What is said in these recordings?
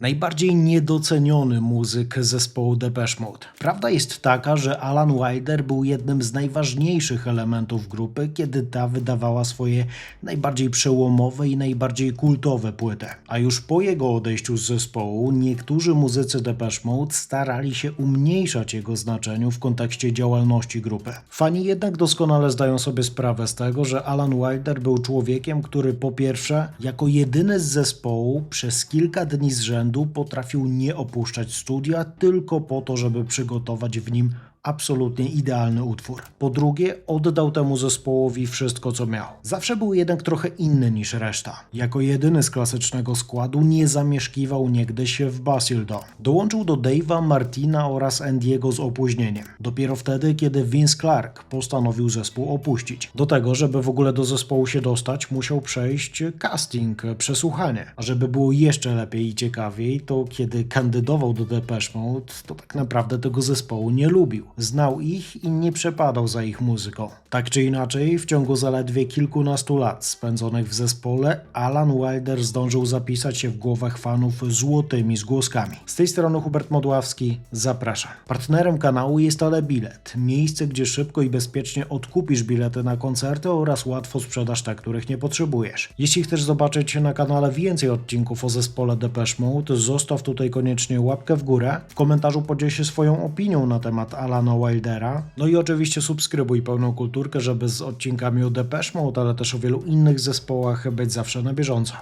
Najbardziej niedoceniony muzyk zespołu Depeche Mode. Prawda jest taka, że Alan Wilder był jednym z najważniejszych elementów grupy, kiedy ta wydawała swoje najbardziej przełomowe i najbardziej kultowe płyty. A już po jego odejściu z zespołu niektórzy muzycy Depeche Mode starali się umniejszać jego znaczeniu w kontekście działalności grupy. Fani jednak doskonale zdają sobie sprawę z tego, że Alan Wilder był człowiekiem, który po pierwsze, jako jedyny z zespołu przez kilka dni z rzędu potrafił nie opuszczać studia tylko po to, żeby przygotować w nim absolutnie idealny utwór. Po drugie, oddał temu zespołowi wszystko, co miał. Zawsze był jednak trochę inny niż reszta. Jako jedyny z klasycznego składu nie zamieszkiwał niegdyś w Basildo. Dołączył do Dave'a, Martina oraz Andiego z opóźnieniem. Dopiero wtedy, kiedy Vince Clark postanowił zespół opuścić. Do tego, żeby w ogóle do zespołu się dostać, musiał przejść casting, przesłuchanie. A żeby było jeszcze lepiej i ciekawiej, to kiedy kandydował do Depeche Mode, to tak naprawdę tego zespołu nie lubił. Znał ich i nie przepadał za ich muzyką. Tak czy inaczej, w ciągu zaledwie kilkunastu lat spędzonych w zespole, Alan Wilder zdążył zapisać się w głowach fanów złotymi zgłoskami. Z tej strony Hubert Modławski, zapraszam. Partnerem kanału jest Ale Bilet, miejsce, gdzie szybko i bezpiecznie odkupisz bilety na koncerty oraz łatwo sprzedasz te, których nie potrzebujesz. Jeśli chcesz zobaczyć na kanale więcej odcinków o zespole Depeche Mode, zostaw tutaj koniecznie łapkę w górę. W komentarzu podziel się swoją opinią na temat Alana Wildera. No i oczywiście subskrybuj pełną kulturkę, żeby z odcinkami o Depeche Mode, ale też o wielu innych zespołach być zawsze na bieżąco.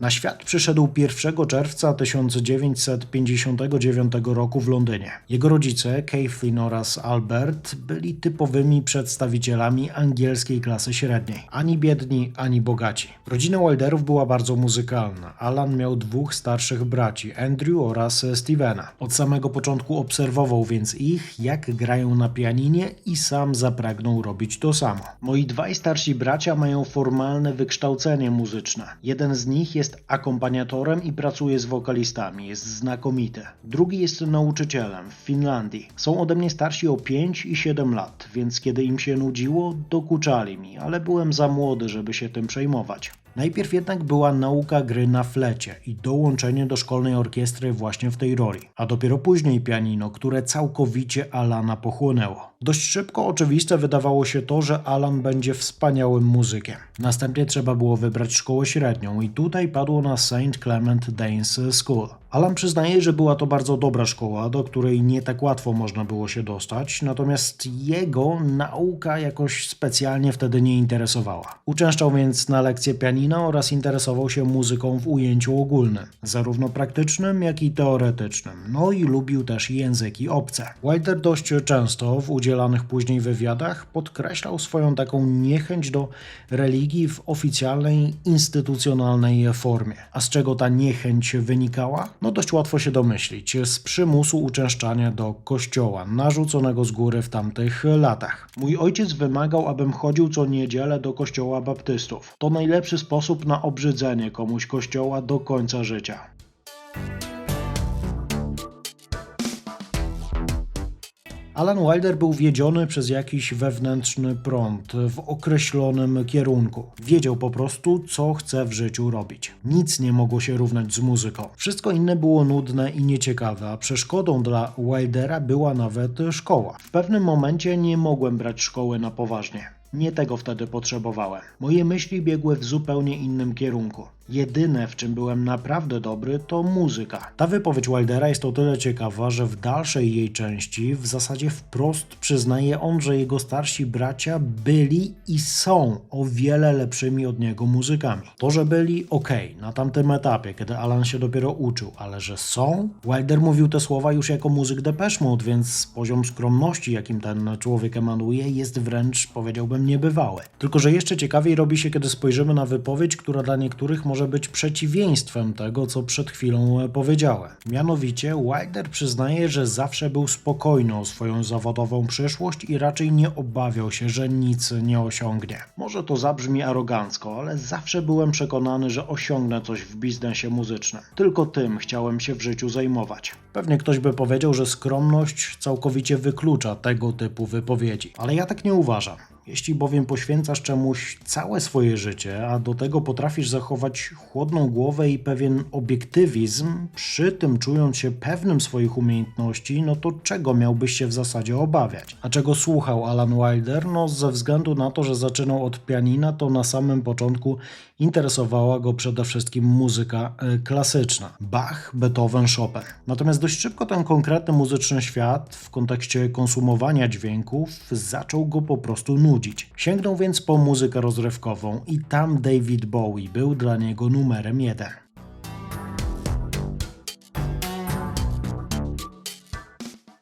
Na świat przyszedł 1 czerwca 1959 roku w Londynie. Jego rodzice, Kathleen oraz Albert, byli typowymi przedstawicielami angielskiej klasy średniej. Ani biedni, ani bogaci. Rodzina Wilderów była bardzo muzykalna. Alan miał dwóch starszych braci, Andrew oraz Stevena. Od samego początku obserwował więc ich, jak grają na pianinie i sam zapragnął robić to samo. Moi dwaj starsi bracia mają formalne wykształcenie muzyczne. Jeden z nich jest akompaniatorem i pracuje z wokalistami, jest znakomity. Drugi jest nauczycielem w Finlandii. Są ode mnie starsi o 5 i 7 lat, więc kiedy im się nudziło, dokuczali mi, ale byłem za młody, żeby się tym przejmować. Najpierw jednak była nauka gry na flecie i dołączenie do szkolnej orkiestry właśnie w tej roli, a dopiero później pianino, które całkowicie Alana pochłonęło. Dość szybko oczywiste wydawało się to, że Alan będzie wspaniałym muzykiem. Następnie trzeba było wybrać szkołę średnią i tutaj padło na St. Clement Danes School. Alan przyznaje, że była to bardzo dobra szkoła, do której nie tak łatwo można było się dostać, natomiast jego nauka jakoś specjalnie wtedy nie interesowała. Uczęszczał więc na lekcje pianina oraz interesował się muzyką w ujęciu ogólnym, zarówno praktycznym, jak i teoretycznym. No i lubił też języki obce. Wilder dość często w udzielanych później wywiadach podkreślał swoją taką niechęć do religii w oficjalnej, instytucjonalnej formie. A z czego ta niechęć wynikała? No dość łatwo się domyślić. Z przymusu uczęszczania do kościoła, narzuconego z góry w tamtych latach. Mój ojciec wymagał, abym chodził co niedzielę do kościoła baptystów. To najlepszy sposób na obrzydzenie komuś kościoła do końca życia. Alan Wilder był wiedziony przez jakiś wewnętrzny prąd w określonym kierunku. Wiedział po prostu, co chce w życiu robić. Nic nie mogło się równać z muzyką. Wszystko inne było nudne i nieciekawe, a przeszkodą dla Wildera była nawet szkoła. W pewnym momencie nie mogłem brać szkoły na poważnie. Nie tego wtedy potrzebowałem. Moje myśli biegły w zupełnie innym kierunku. Jedyne, w czym byłem naprawdę dobry, to muzyka. Ta wypowiedź Wildera jest o tyle ciekawa, że w dalszej jej części w zasadzie wprost przyznaje on, że jego starsi bracia byli i są o wiele lepszymi od niego muzykami. To, że byli ok, na tamtym etapie, kiedy Alan się dopiero uczył, ale że są? Wilder mówił te słowa już jako muzyk Depeche Mode, więc poziom skromności, jakim ten człowiek emanuje, jest wręcz, powiedziałbym, niebywały. Tylko, że jeszcze ciekawiej robi się, kiedy spojrzymy na wypowiedź, która dla niektórych może być przeciwieństwem tego, co przed chwilą powiedziałem. Mianowicie, Wilder przyznaje, że zawsze był spokojny o swoją zawodową przyszłość i raczej nie obawiał się, że nic nie osiągnie. Może to zabrzmi arogancko, ale zawsze byłem przekonany, że osiągnę coś w biznesie muzycznym. Tylko tym chciałem się w życiu zajmować. Pewnie ktoś by powiedział, że skromność całkowicie wyklucza tego typu wypowiedzi, ale ja tak nie uważam. Jeśli bowiem poświęcasz czemuś całe swoje życie, a do tego potrafisz zachować chłodną głowę i pewien obiektywizm, przy tym czując się pewnym swoich umiejętności, no to czego miałbyś się w zasadzie obawiać? A czego słuchał Alan Wilder? No ze względu na to, że zaczynał od pianina, to na samym początku interesowała go przede wszystkim muzyka e, klasyczna. Bach, Beethoven, Chopin. Natomiast dość szybko ten konkretny muzyczny świat w kontekście konsumowania dźwięków zaczął go po prostu nudzić. Sięgnął więc po muzykę rozrywkową i tam David Bowie był dla niego numerem jeden.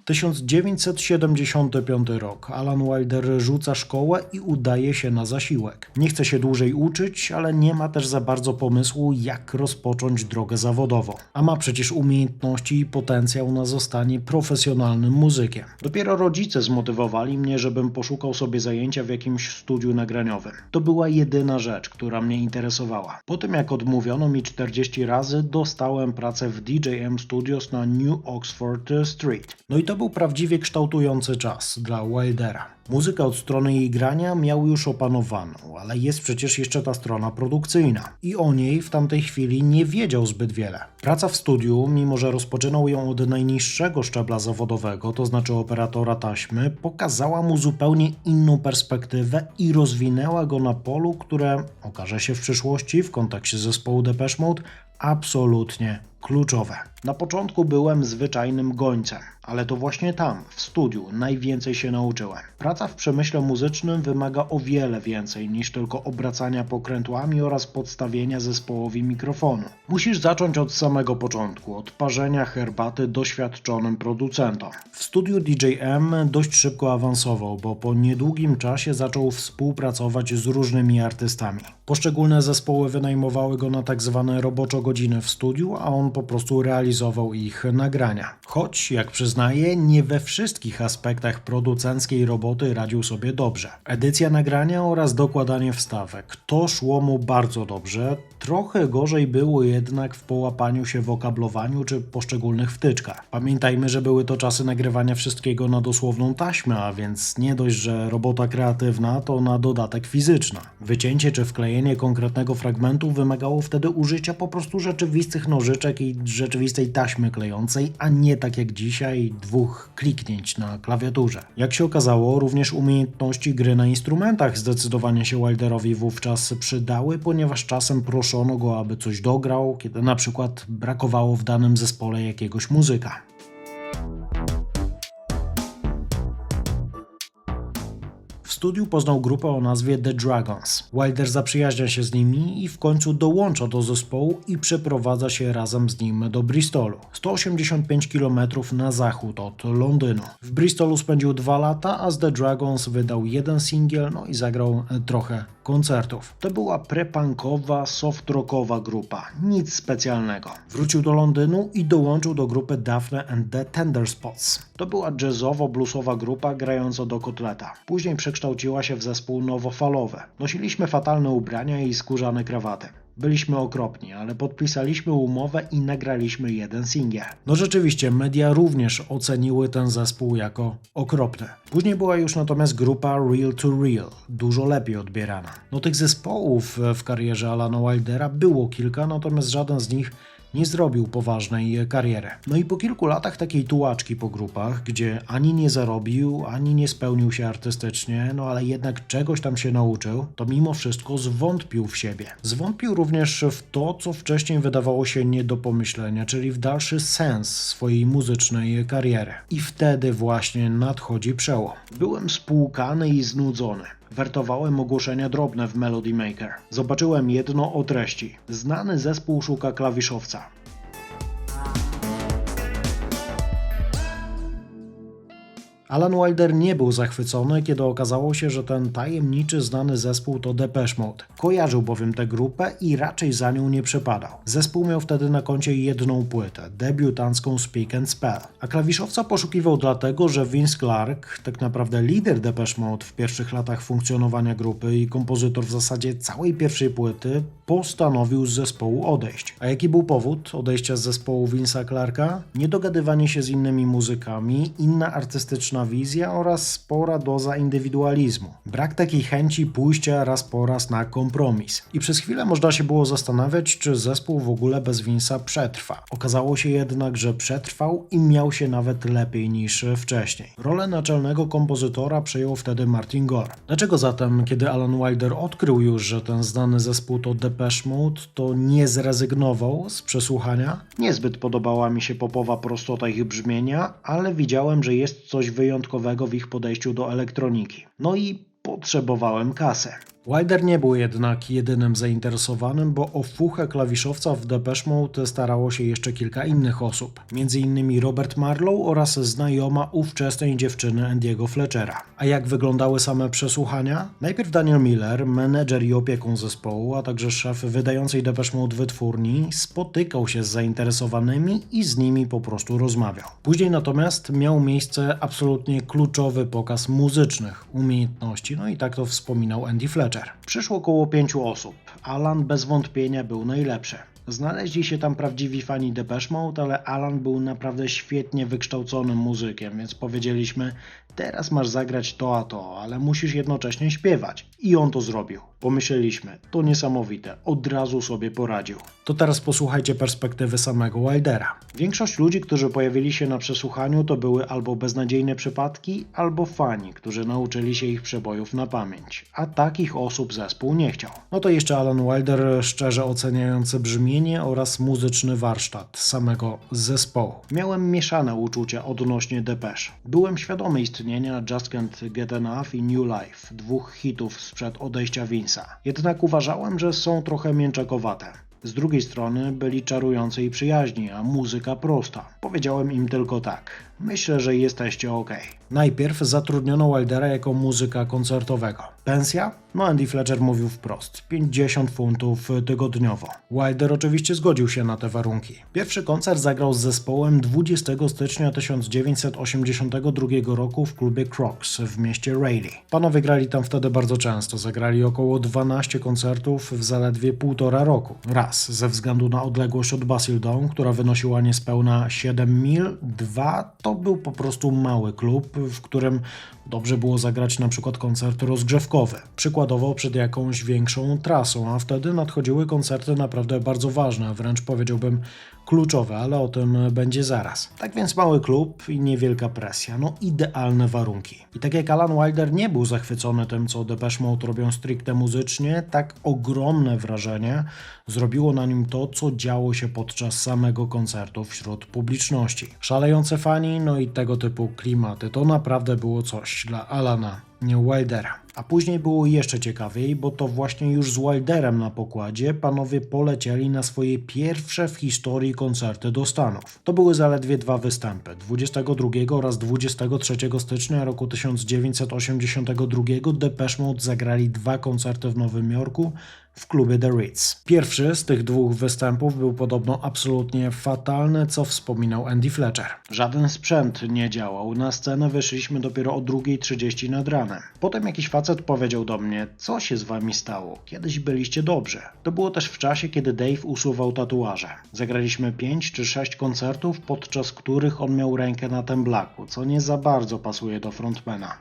1975 rok. Alan Wilder rzuca szkołę i udaje się na zasiłek. Nie chce się dłużej uczyć, ale nie ma też za bardzo pomysłu, jak rozpocząć drogę zawodową. A ma przecież umiejętności i potencjał na zostanie profesjonalnym muzykiem. Dopiero rodzice zmotywowali mnie, żebym poszukał sobie zajęcia w jakimś studiu nagraniowym. To była jedyna rzecz, która mnie interesowała. Po tym jak odmówiono mi 40 razy, dostałem pracę w DJM Studios na New Oxford Street. No i to był prawdziwie kształtujący czas dla Wildera. Muzykę od strony jej grania miał już opanowaną, ale jest przecież jeszcze ta strona produkcyjna. I o niej w tamtej chwili nie wiedział zbyt wiele. Praca w studiu, mimo że rozpoczynał ją od najniższego szczebla zawodowego, to znaczy operatora taśmy, pokazała mu zupełnie inną perspektywę i rozwinęła go na polu, które okaże się w przyszłości w kontekście zespołu Depeche Mode absolutnie kluczowe. Na początku byłem zwyczajnym gońcem, ale to właśnie tam, w studiu, najwięcej się nauczyłem. Praca w przemyśle muzycznym wymaga o wiele więcej niż tylko obracania pokrętłami oraz podstawienia zespołowi mikrofonu. Musisz zacząć od samego początku, od parzenia herbaty doświadczonym producentom. W studiu DJM dość szybko awansował, bo po niedługim czasie zaczął współpracować z różnymi artystami. Poszczególne zespoły wynajmowały go na tak zwane roboczo godziny w studiu, a on po prostu realizował ich nagrania. Choć, jak przyznaje, nie we wszystkich aspektach producenckiej roboty radził sobie dobrze. Edycja nagrania oraz dokładanie wstawek. To szło mu bardzo dobrze. Trochę gorzej było jednak w połapaniu się w okablowaniu czy poszczególnych wtyczkach. Pamiętajmy, że były to czasy nagrywania wszystkiego na dosłowną taśmę, a więc nie dość, że robota kreatywna, to na dodatek fizyczna. Wycięcie czy wklejenie konkretnego fragmentu wymagało wtedy użycia po prostu rzeczywistych nożyczek i rzeczywistej taśmy klejącej, a nie tak jak dzisiaj dwóch kliknięć na klawiaturze. Jak się okazało, również umiejętności gry na instrumentach zdecydowanie się Wilderowi wówczas przydały, ponieważ czasem proszono go, aby coś dograł, kiedy na przykład brakowało w danym zespole jakiegoś muzyka. Studiu poznał grupę o nazwie The Dragons. Wilder zaprzyjaźnia się z nimi i w końcu dołącza do zespołu i przeprowadza się razem z nim do Bristolu. 185 km na zachód od Londynu. W Bristolu spędził dwa lata, a z The Dragons wydał jeden singiel, no i zagrał trochę koncertów. To była prepunkowa, soft-rockowa grupa, nic specjalnego. Wrócił do Londynu i dołączył do grupy Daphne and the Tender Spots. To była jazzowo-bluesowa grupa grająca do kotleta. Później przekształciła się w zespół nowofalowy. Nosiliśmy fatalne ubrania i skórzane krawaty. Byliśmy okropni, ale podpisaliśmy umowę i nagraliśmy jeden singiel. No rzeczywiście, media również oceniły ten zespół jako okropny. Później była już natomiast grupa Real to Real, dużo lepiej odbierana. No tych zespołów w karierze Alana Wildera było kilka, natomiast żaden z nich nie zrobił poważnej kariery. No i po kilku latach takiej tułaczki po grupach, gdzie ani nie zarobił, ani nie spełnił się artystycznie, no ale jednak czegoś tam się nauczył, to mimo wszystko zwątpił w siebie. Zwątpił również w to, co wcześniej wydawało się nie do pomyślenia, czyli w dalszy sens swojej muzycznej kariery. I wtedy właśnie nadchodzi przełom. Byłem spłukany i znudzony. Wertowałem ogłoszenia drobne w Melody Maker. Zobaczyłem jedno o treści. Znany zespół szuka klawiszowca. Alan Wilder nie był zachwycony, kiedy okazało się, że ten tajemniczy, znany zespół to Depeche Mode. Kojarzył bowiem tę grupę i raczej za nią nie przepadał. Zespół miał wtedy na koncie jedną płytę, debiutancką Speak and Spell. A klawiszowca poszukiwał dlatego, że Vince Clark, tak naprawdę lider Depeche Mode w pierwszych latach funkcjonowania grupy i kompozytor w zasadzie całej pierwszej płyty, postanowił z zespołu odejść. A jaki był powód odejścia z zespołu Vince'a Clarka? Niedogadywanie się z innymi muzykami, inna artystyczna wizja oraz spora doza indywidualizmu. Brak takiej chęci pójścia raz po raz na kompromis. I przez chwilę można się było zastanawiać, czy zespół w ogóle bez Vince'a przetrwa. Okazało się jednak, że przetrwał i miał się nawet lepiej niż wcześniej. Rolę naczelnego kompozytora przejął wtedy Martin Gore. Dlaczego zatem, kiedy Alan Wilder odkrył już, że ten znany zespół to Depeche Mode, to nie zrezygnował z przesłuchania? Niezbyt podobała mi się popowa prostota ich brzmienia, ale widziałem, że jest coś wyjątkowego w ich podejściu do elektroniki. No i potrzebowałem kasę. Wilder nie był jednak jedynym zainteresowanym, bo o fuchę klawiszowca w Depeche Mode starało się jeszcze kilka innych osób, m.in. Robert Marlow oraz znajoma ówczesnej dziewczyny Andiego Fletchera. A jak wyglądały same przesłuchania? Najpierw Daniel Miller, menedżer i opiekun zespołu, a także szef wydającej Depeche Mode wytwórni, spotykał się z zainteresowanymi i z nimi po prostu rozmawiał. Później natomiast miał miejsce absolutnie kluczowy pokaz muzycznych umiejętności, no i tak to wspominał Andy Przyszło około pięciu osób. Alan bez wątpienia był najlepszy. Znaleźli się tam prawdziwi fani Depeche Mode, ale Alan był naprawdę świetnie wykształconym muzykiem, więc powiedzieliśmy, teraz masz zagrać to a to, ale musisz jednocześnie śpiewać. I on to zrobił. Pomyśleliśmy, to niesamowite, od razu sobie poradził. To teraz posłuchajcie perspektywy samego Wildera. Większość ludzi, którzy pojawili się na przesłuchaniu, to były albo beznadziejne przypadki, albo fani, którzy nauczyli się ich przebojów na pamięć. A takich osób zespół nie chciał. No to jeszcze Alan Wilder, szczerze oceniający brzmienie oraz muzyczny warsztat samego zespołu. Miałem mieszane uczucia odnośnie Depeche. Byłem świadomy istnienia Just Can't Get Enough i New Life, dwóch hitów sprzed odejścia Jednak uważałem, że są trochę mięczakowate. Z drugiej strony byli czarujący i przyjaźni, a muzyka prosta. Powiedziałem im tylko tak. Myślę, że jesteście ok. Najpierw zatrudniono Wildera jako muzyka koncertowego. Pensja? No Andy Fletcher mówił wprost. 50 funtów tygodniowo. Wilder oczywiście zgodził się na te warunki. Pierwszy koncert zagrał z zespołem 20 stycznia 1982 roku w klubie Crocs w mieście Raleigh. Panowie grali tam wtedy bardzo często. Zagrali około 12 koncertów w zaledwie półtora roku. Raz ze względu na odległość od Basildon, która wynosiła niespełna 7 mil. Dwa to był po prostu mały klub, w którym dobrze było zagrać na przykład koncert rozgrzewkowy. Przykładowo przed jakąś większą trasą, a wtedy nadchodziły koncerty naprawdę bardzo ważne, wręcz powiedziałbym kluczowe, ale o tym będzie zaraz. Tak więc mały klub i niewielka presja, no idealne warunki. I tak jak Alan Wilder nie był zachwycony tym, co Depeche Mode robią stricte muzycznie, tak ogromne wrażenie zrobiło na nim to, co działo się podczas samego koncertu wśród publiczności. Szalejące fani, no i tego typu klimaty, to naprawdę było coś dla Alana, Wildera. A później było jeszcze ciekawiej, bo to właśnie już z Wilderem na pokładzie panowie polecieli na swoje pierwsze w historii koncerty do Stanów. To były zaledwie dwa występy. 22 oraz 23 stycznia roku 1982 Depeche Mode zagrali dwa koncerty w Nowym Jorku w klubie The Ritz. Pierwszy z tych dwóch występów był podobno absolutnie fatalny, co wspominał Andy Fletcher. Żaden sprzęt nie działał, na scenę wyszliśmy dopiero o 2.30 nad ranem. Potem jakiś facet powiedział do mnie, co się z wami stało, kiedyś byliście dobrze. To było też w czasie, kiedy Dave usuwał tatuaże. Zagraliśmy 5 czy 6 koncertów, podczas których on miał rękę na temblaku, co nie za bardzo pasuje do frontmana.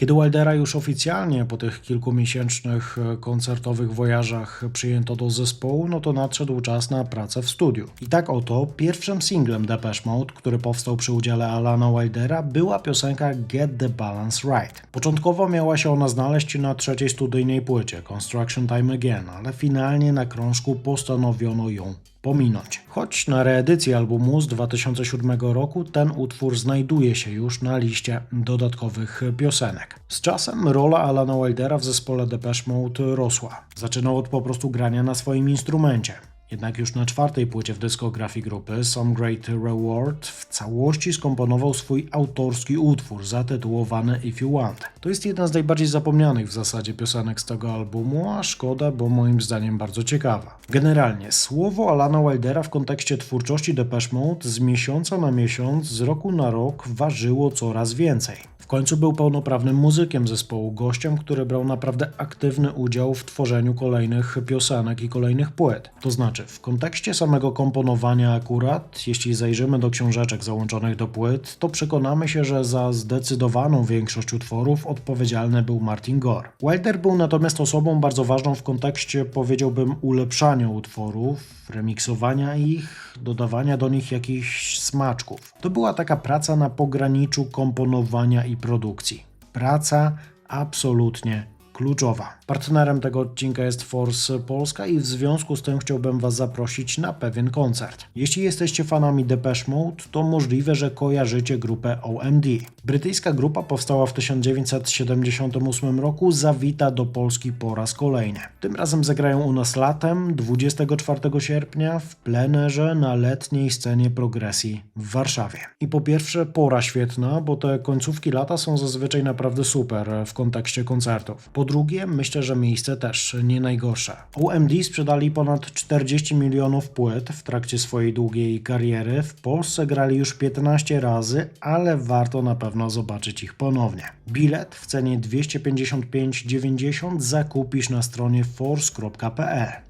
Kiedy Wildera już oficjalnie po tych kilkumiesięcznych e, koncertowych wojażach przyjęto do zespołu, no to nadszedł czas na pracę w studiu. I tak oto pierwszym singlem Depeche Mode, który powstał przy udziale Alana Wildera, była piosenka Get the Balance Right. Początkowo miała się ona znaleźć na trzeciej studyjnej płycie Construction Time Again, ale finalnie na krążku postanowiono ją pominąć. Choć na reedycji albumu z 2007 roku ten utwór znajduje się już na liście dodatkowych piosenek. Z czasem rola Alana Wildera w zespole Depeche Mode rosła. Zaczynał od po prostu grania na swoim instrumencie. Jednak już na czwartej płycie w dyskografii grupy Some Great Reward w całości skomponował swój autorski utwór zatytułowany If You Want. To jest jedna z najbardziej zapomnianych w zasadzie piosenek z tego albumu, a szkoda, bo moim zdaniem bardzo ciekawa. Generalnie słowo Alana Wildera w kontekście twórczości Depeche Mode z miesiąca na miesiąc, z roku na rok ważyło coraz więcej. Końcu był pełnoprawnym muzykiem zespołu, gościem, który brał naprawdę aktywny udział w tworzeniu kolejnych piosenek i kolejnych płyt. To znaczy, w kontekście samego komponowania akurat, jeśli zajrzymy do książeczek załączonych do płyt, to przekonamy się, że za zdecydowaną większość utworów odpowiedzialny był Martin Gore. Wilder był natomiast osobą bardzo ważną w kontekście, powiedziałbym, ulepszania utworów, remiksowania ich, dodawania do nich jakichś smaczków. To była taka praca na pograniczu komponowania i produkcji. Praca absolutnie kluczowa. Partnerem tego odcinka jest Force Polska i w związku z tym chciałbym Was zaprosić na pewien koncert. Jeśli jesteście fanami Depeche Mode, to możliwe, że kojarzycie grupę OMD. Brytyjska grupa powstała w 1978 roku, zawita do Polski po raz kolejny. Tym razem zagrają u nas latem, 24 sierpnia, w plenerze na letniej scenie progresji w Warszawie. I po pierwsze, pora świetna, bo te końcówki lata są zazwyczaj naprawdę super w kontekście koncertów. Po drugie, myślę, że miejsce też nie najgorsze. OMD sprzedali ponad 40 milionów płyt w trakcie swojej długiej kariery. W Polsce grali już 15 razy, ale warto na pewno zobaczyć ich ponownie. Bilet w cenie 255,90 zakupisz na stronie force.pl.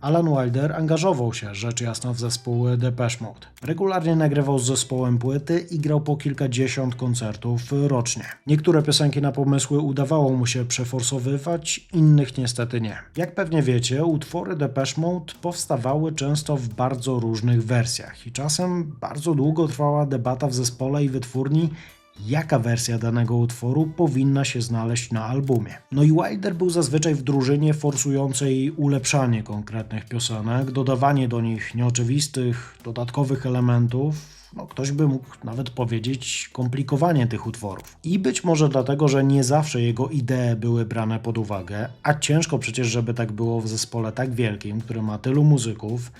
Alan Wilder angażował się rzecz jasna w zespół Depeche Mode. Regularnie nagrywał z zespołem płyty i grał po kilkadziesiąt koncertów rocznie. Niektóre piosenki na pomysły udawało mu się przeforsowywać, innych niestety nie. Jak pewnie wiecie, utwory Depeche Mode powstawały często w bardzo różnych wersjach i czasem bardzo długo trwała debata w zespole i wytwórni, jaka wersja danego utworu powinna się znaleźć na albumie. No i Wilder był zazwyczaj w drużynie forsującej ulepszanie konkretnych piosenek, dodawanie do nich nieoczywistych, dodatkowych elementów, no, ktoś by mógł nawet powiedzieć komplikowanie tych utworów. I być może dlatego, że nie zawsze jego idee były brane pod uwagę, a ciężko przecież, żeby tak było w zespole tak wielkim, który ma tylu muzyków.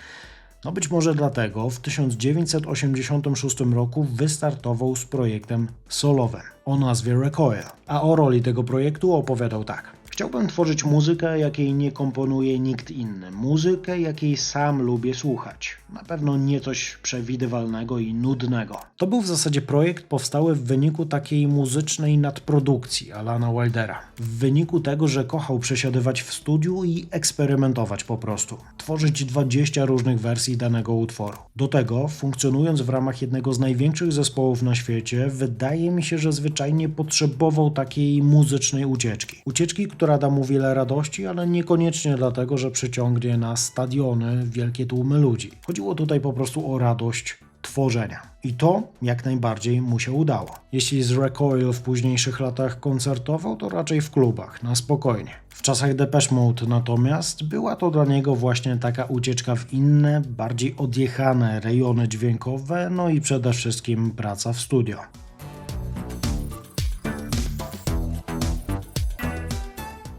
No być może dlatego w 1986 roku wystartował z projektem solowym o nazwie Recoil, a o roli tego projektu opowiadał tak. Chciałbym tworzyć muzykę, jakiej nie komponuje nikt inny. Muzykę, jakiej sam lubię słuchać. Na pewno nie coś przewidywalnego i nudnego. To był w zasadzie projekt powstały w wyniku takiej muzycznej nadprodukcji Alana Wildera. W wyniku tego, że kochał przesiadywać w studiu i eksperymentować po prostu. Tworzyć 20 różnych wersji danego utworu. Do tego, funkcjonując w ramach jednego z największych zespołów na świecie, wydaje mi się, że zwyczajnie potrzebował takiej muzycznej ucieczki. Ucieczki, która która da mu wiele radości, ale niekoniecznie dlatego, że przyciągnie na stadiony wielkie tłumy ludzi. Chodziło tutaj po prostu o radość tworzenia. I to jak najbardziej mu się udało. Jeśli z Recoil w późniejszych latach koncertował, to raczej w klubach, na spokojnie. W czasach Depeche Mode natomiast była to dla niego właśnie taka ucieczka w inne, bardziej odjechane rejony dźwiękowe, no i przede wszystkim praca w studio.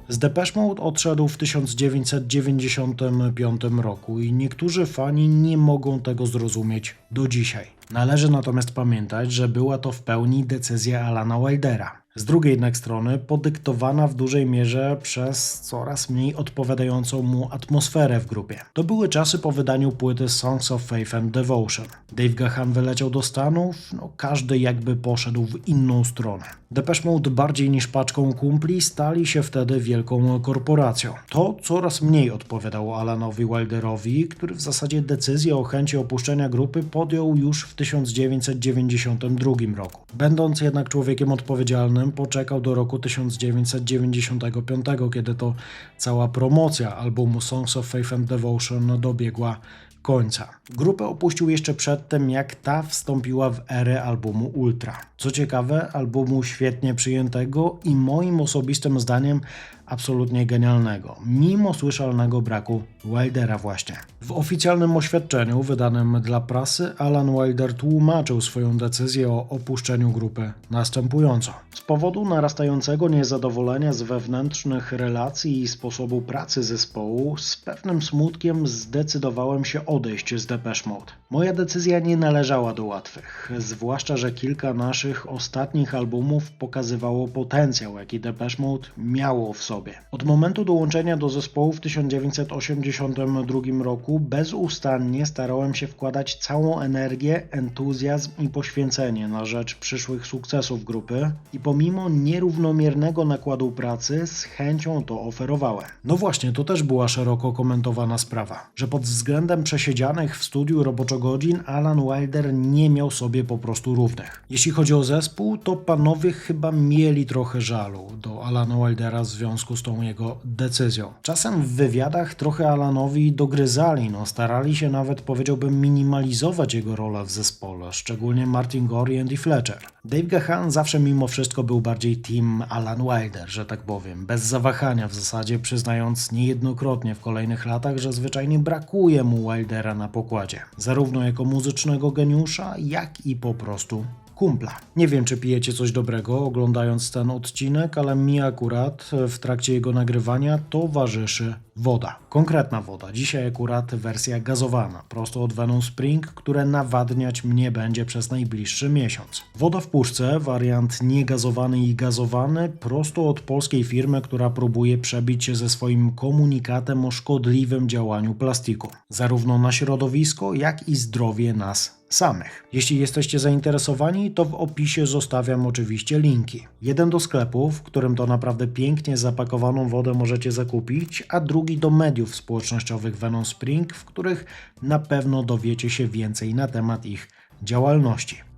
Z Depeche Mode odszedł w 1995 roku i niektórzy fani nie mogą tego zrozumieć do dzisiaj. Należy natomiast pamiętać, że była to w pełni decyzja Alana Wildera. Z drugiej jednak strony podyktowana w dużej mierze przez coraz mniej odpowiadającą mu atmosferę w grupie. To były czasy po wydaniu płyty Songs of Faith and Devotion. Dave Gahan wyleciał do Stanów, no każdy jakby poszedł w inną stronę. Depeche Mode bardziej niż paczką kumpli stali się wtedy wielką korporacją. To coraz mniej odpowiadało Alanowi Wilderowi, który w zasadzie decyzję o chęci opuszczenia grupy podjął już w 1992 roku. Będąc jednak człowiekiem odpowiedzialnym, poczekał do roku 1995, kiedy to cała promocja albumu Songs of Faith and Devotion dobiegła końca. Grupę opuścił jeszcze przedtem, jak ta wstąpiła w erę albumu Ultra. Co ciekawe, albumu świetnie przyjętego i moim osobistym zdaniem absolutnie genialnego, mimo słyszalnego braku Wildera właśnie. W oficjalnym oświadczeniu wydanym dla prasy Alan Wilder tłumaczył swoją decyzję o opuszczeniu grupy następująco. Z powodu narastającego niezadowolenia z wewnętrznych relacji i sposobu pracy zespołu, z pewnym smutkiem zdecydowałem się odejść z Depeche Mode. Moja decyzja nie należała do łatwych, zwłaszcza, że kilka naszych ostatnich albumów pokazywało potencjał, jaki Depeche Mode miało w sobie sobie. Od momentu dołączenia do zespołu w 1982 roku bezustannie starałem się wkładać całą energię, entuzjazm i poświęcenie na rzecz przyszłych sukcesów grupy i pomimo nierównomiernego nakładu pracy z chęcią to oferowałem. No właśnie, to też była szeroko komentowana sprawa, że pod względem przesiedzianych w studiu roboczogodzin Alan Wilder nie miał sobie po prostu równych. Jeśli chodzi o zespół, to panowie chyba mieli trochę żalu do Alana Wildera w związku z tą jego decyzją. Czasem w wywiadach trochę Alanowi dogryzali, no starali się nawet powiedziałbym minimalizować jego rolę w zespole, szczególnie Martin Gore i Fletcher. Dave Gahan zawsze mimo wszystko był bardziej team Alan Wilder, że tak powiem, bez zawahania w zasadzie przyznając niejednokrotnie w kolejnych latach, że zwyczajnie brakuje mu Wildera na pokładzie, zarówno jako muzycznego geniusza, jak i po prostu kumpla. Nie wiem, czy pijecie coś dobrego oglądając ten odcinek, ale mi akurat w trakcie jego nagrywania towarzyszy woda. Konkretna woda. Dzisiaj akurat wersja gazowana, prosto od Venom Spring, które nawadniać mnie będzie przez najbliższy miesiąc. Woda w puszce, wariant niegazowany i gazowany, prosto od polskiej firmy, która próbuje przebić się ze swoim komunikatem o szkodliwym działaniu plastiku, zarówno na środowisko, jak i zdrowie nas samych. Jeśli jesteście zainteresowani, to w opisie zostawiam oczywiście linki. Jeden do sklepu, w którym to naprawdę pięknie zapakowaną wodę możecie zakupić, a drugi do mediów społecznościowych Venom Spring, w których na pewno dowiecie się więcej na temat ich działalności.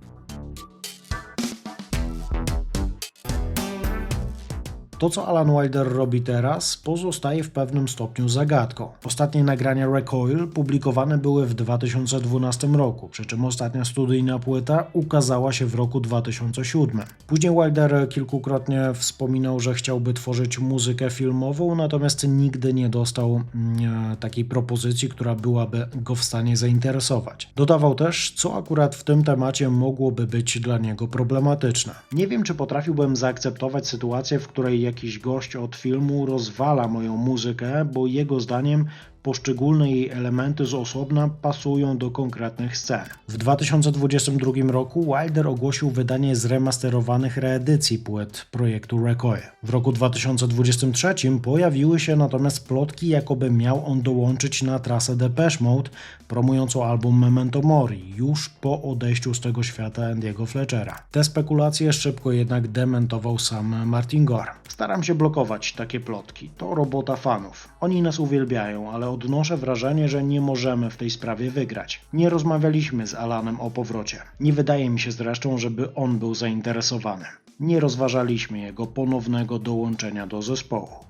To, co Alan Wilder robi teraz, pozostaje w pewnym stopniu zagadką. Ostatnie nagrania Recoil publikowane były w 2012 roku, przy czym ostatnia studyjna płyta ukazała się w roku 2007. Później Wilder kilkukrotnie wspominał, że chciałby tworzyć muzykę filmową, natomiast nigdy nie dostał mm, takiej propozycji, która byłaby go w stanie zainteresować. Dodawał też, co akurat w tym temacie mogłoby być dla niego problematyczne. Nie wiem, czy potrafiłbym zaakceptować sytuację, w której jakiś gość od filmu rozwala moją muzykę, bo jego zdaniem poszczególne jej elementy z osobna pasują do konkretnych scen. W 2022 roku Wilder ogłosił wydanie zremasterowanych reedycji płyt projektu Recoil. W roku 2023 pojawiły się natomiast plotki, jakoby miał on dołączyć na trasę Depeche Mode, promującą album Memento Mori, już po odejściu z tego świata Andy'ego Fletchera. Te spekulacje szybko jednak dementował sam Martin Gore. Staram się blokować takie plotki. To robota fanów. Oni nas uwielbiają, ale odnoszę wrażenie, że nie możemy w tej sprawie wygrać. Nie rozmawialiśmy z Alanem o powrocie. Nie wydaje mi się zresztą, żeby on był zainteresowany. Nie rozważaliśmy jego ponownego dołączenia do zespołu.